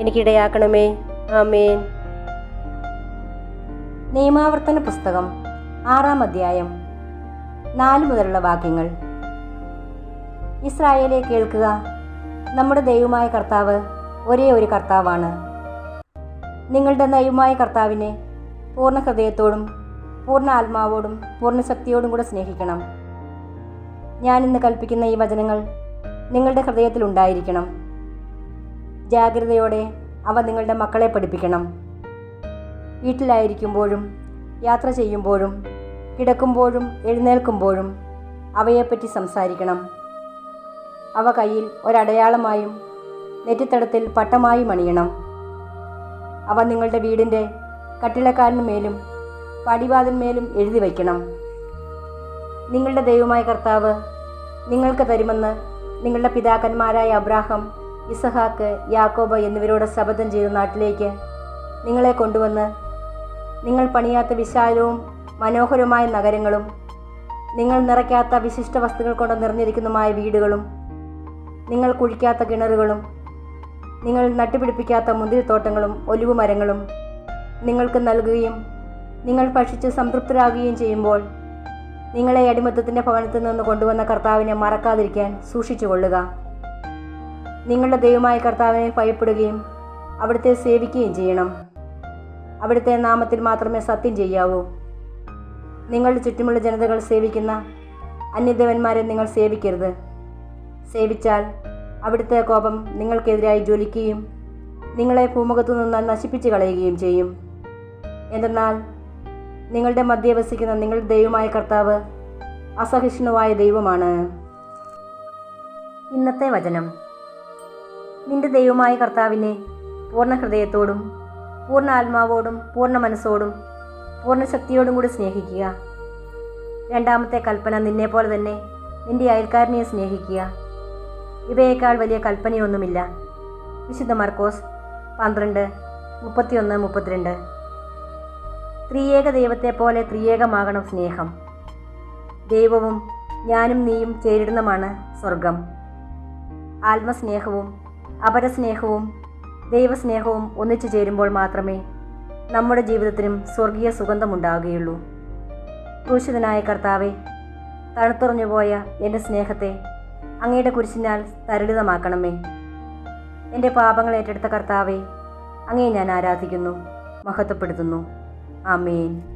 എനിക്കിടയാക്കണമേ. ആമേൻ. നിയമാവർത്തന പുസ്തകം ആറാം അധ്യായം. നാല് മുതലുള്ള വാക്യങ്ങൾ. ഇസ്രായേലെ കേൾക്കുക. നമ്മുടെ ദൈവമായ കർത്താവ് ഒരേ ഒരു കർത്താവാണ്. നിങ്ങളുടെ ദൈവമായ കർത്താവിനെ പൂർണ ഹൃദയത്തോടും പൂർണ ആത്മാവോടും പൂർണ ശക്തിയോടും കൂടെ സ്നേഹിക്കണം. ഞാൻ ഇന്ന് കൽപ്പിക്കുന്ന ഈ വചനങ്ങൾ നിങ്ങളുടെ ഹൃദയത്തിൽ ഉണ്ടായിരിക്കണം. ജാഗ്രതയോടെ അവ നിങ്ങളുടെ മക്കളെ പഠിപ്പിക്കണം. വീട്ടിലായിരിക്കുമ്പോഴും യാത്ര ചെയ്യുമ്പോഴും കിടക്കുമ്പോഴും എഴുന്നേൽക്കുമ്പോഴും അവയെപ്പറ്റി സംസാരിക്കണം. അവ കയ്യിൽ ഒരടയാളമായും നെറ്റിത്തടത്തിൽ പട്ടമായും അണിയണം അവ നിങ്ങളുടെ വീടിന്റെ കട്ടിളക്കാരന് മേലും പടിവാതിന്മേലും എഴുതി വയ്ക്കണം. നിങ്ങളുടെ ദൈവമായ കർത്താവ് നിങ്ങൾക്ക് തരുമെന്ന് നിങ്ങളുടെ പിതാക്കന്മാരായ അബ്രാഹം ഇസഹാക്ക് യാക്കോബ് എന്നിവരോട് ശപഥം ചെയ്ത നാട്ടിലേക്ക് നിങ്ങളെ കൊണ്ടുവന്ന് നിങ്ങൾ പണിയാത്ത വിശാലവും മനോഹരവുമായ നഗരങ്ങളും നിങ്ങൾ നിറയ്ക്കാത്ത വിശിഷ്ട വസ്തുക്കൾ കൊണ്ട് നിറഞ്ഞിരിക്കുന്നതുമായ വീടുകളും നിങ്ങൾ കുഴിക്കാത്ത കിണറുകളും നിങ്ങൾ നട്ടുപിടിപ്പിക്കാത്ത മുന്തിരിത്തോട്ടങ്ങളും ഒലിവു മരങ്ങളും നിങ്ങൾക്ക് നൽകുകയും നിങ്ങൾ ഭക്ഷിച്ച് സംതൃപ്തരാകുകയും ചെയ്യുമ്പോൾ നിങ്ങളെ അടിമത്തത്തിന്റെ ഭവനത്തിൽ നിന്ന് കൊണ്ടുവന്ന കർത്താവിനെ മറക്കാതിരിക്കാൻ സൂക്ഷിച്ചു കൊള്ളുക നിങ്ങളുടെ ദൈവമായ കർത്താവിനെ ഭയപ്പെടുകയും അവിടുത്തെ സേവിക്കുകയും ചെയ്യണം. അവിടുത്തെ നാമത്തിൽ മാത്രമേ സത്യം ചെയ്യാവൂ. നിങ്ങളുടെ ചുറ്റുമുള്ള ജനതകൾ സേവിക്കുന്ന അന്യദേവന്മാരെ നിങ്ങൾ സേവിക്കരുത്. സേവിച്ചാൽ അവിടുത്തെ കോപം നിങ്ങൾക്കെതിരായി ജ്വലിക്കുകയും നിങ്ങളെ ഭൂമുഖത്തു നിന്ന് നശിപ്പിച്ചു കളയുകയും ചെയ്യും. എന്തെന്നാൽ നിങ്ങളുടെ മധ്യ വസിക്കുന്ന നിങ്ങളുടെ ദൈവമായ കർത്താവ് അസഹിഷ്ണുവായ ദൈവമാണ്. ഇന്നത്തെ വചനം. നിന്റെ ദൈവമായ കർത്താവിനെ പൂർണ ഹൃദയത്തോടും പൂർണ ആത്മാവോടും പൂർണ മനസ്സോടും പൂർണ ശക്തിയോടും കൂടി സ്നേഹിക്കുക. രണ്ടാമത്തെ കൽപ്പന നിന്നെ പോലെ തന്നെ നിന്റെ അയൽക്കാരനെ സ്നേഹിക്കുക. ഇവയേക്കാൾ വലിയ കൽപ്പനയൊന്നുമില്ല. വിശുദ്ധ മർക്കോസ് പന്ത്രണ്ട് മുപ്പത്തിയൊന്ന് മുപ്പത്തിരണ്ട്. ത്രിയേക ദൈവത്തെ പോലെ ത്രിയേകമാകണം സ്നേഹം. ദൈവവും ഞാനും നീയും ചേരിടുന്നതാണ് സ്വർഗം ആത്മസ്നേഹവും അപരസ്നേഹവും ദൈവസ്നേഹവും ഒന്നിച്ചു ചേരുമ്പോൾ മാത്രമേ നമ്മുടെ ജീവിതത്തിനും സ്വർഗീയ സുഗന്ധമുണ്ടാവുകയുള്ളൂ ക്രൂശിതനായ കർത്താവെ തണുത്തുറഞ്ഞു പോയ എന്റെ സ്നേഹത്തെ അങ്ങയുടെ കുരിശിനാൽ തരളിതമാക്കണമേ. എന്റെ പാപങ്ങൾ ഏറ്റെടുത്ത കർത്താവെ അങ്ങേ ഞാൻ ആരാധിക്കുന്നു മഹത്വപ്പെടുത്തുന്നു. ആമേൻ.